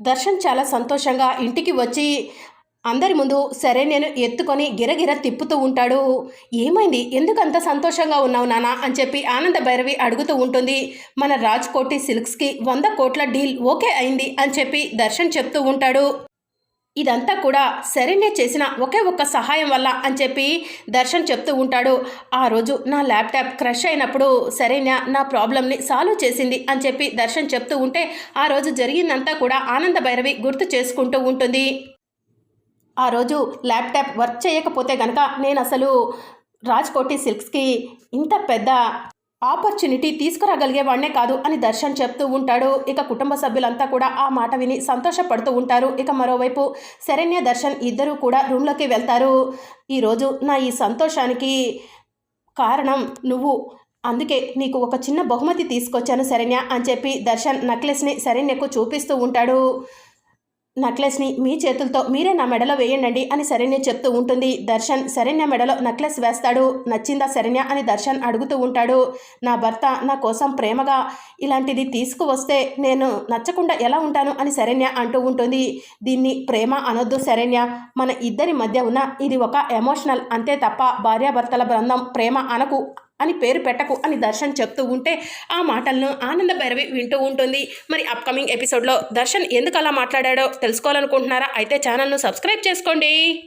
దర్శన్ చాలా సంతోషంగా ఇంటికి వచ్చి అందరి ముందు సరే నేను ఎత్తుకొని గిరగిర తిప్పుతూ ఉంటాడు. ఏమైంది? ఎందుకు అంత సంతోషంగా ఉన్నావు నానా? అని చెప్పి ఆనంద భైరవి అడుగుతూ ఉంటుంది. మన రాజ్కోటి సిల్క్స్కి వంద కోట్ల డీల్ ఓకే అయింది అని చెప్పి దర్శన్ చెప్తూ ఉంటాడు. ఇదంతా కూడా శరణ్య చేసిన ఒకే ఒక్క సహాయం వల్ల అని చెప్పి దర్శన్ చెప్తూ ఉంటాడు. ఆ రోజు నా ల్యాప్టాప్ క్రష్ అయినప్పుడు శరణ్య నా ప్రాబ్లమ్ని సాల్వ్ చేసింది అని చెప్పి దర్శన్ చెప్తూ ఉంటే ఆ రోజు జరిగిందంతా కూడా ఆనంద భైరవి గుర్తు చేసుకుంటూ ఉంటుంది. ఆ రోజు ల్యాప్టాప్ వర్క్ చేయకపోతే గనక నేను అసలు రాజ్కోటి సిల్క్స్కి ఇంత పెద్ద ఆపర్చునిటీ తీసుకురాగలిగేవాడినే కాదు అని దర్శన్ చెప్తూ ఉంటాడు. ఇక కుటుంబ సభ్యులంతా కూడా ఆ మాట విని సంతోషపడుతూ ఉంటారు. ఇక మరోవైపు శరణ్య దర్శన్ ఇద్దరూ కూడా రూమ్లోకి వెళ్తారు. ఈరోజు నా ఈ సంతోషానికి కారణం నువ్వు. అందుకే నీకు ఒక చిన్న బహుమతి తీసుకొచ్చాను శరణ్య అని చెప్పి దర్శన్ నెక్లెస్ని శరణ్యకు చూపిస్తూ ఉంటాడు. నెక్లెస్ని మీ చేతులతో మీరే నా మెడలో వేయండి అని శరణ్య చెప్తూ ఉంటుంది. దర్శన్ శరణ్య మెడలో నెక్లెస్ వేస్తాడు. నచ్చిందా శరణ్య? అని దర్శన్ అడుగుతూ ఉంటాడు. నా భర్త నా కోసం ప్రేమగా ఇలాంటిది తీసుకువస్తే నేను నచ్చకుండా ఎలా ఉంటాను? అని శరణ్య అంటూ ఉంటుంది. దీన్ని ప్రేమ అనొద్దు శరణ్య. మన ఇద్దరి మధ్య ఉన్న ఇది ఒక ఎమోషనల్ అంతే తప్ప భార్యాభర్తల బృందం ప్రేమ అనకు అని పేరు పెట్టకు అని దర్శన్ చెప్తూ ఉంటే ఆ మాటలను ఆనంద భైరవి వింటూ ఉంటుంది. మరి అప్కమింగ్ ఎపిసోడ్లో దర్శన్ ఎందుకు అలా మాట్లాడాడో తెలుసుకోవాలనుకుంటున్నారా? అయితే ఛానల్ను సబ్స్క్రైబ్ చేసుకోండి.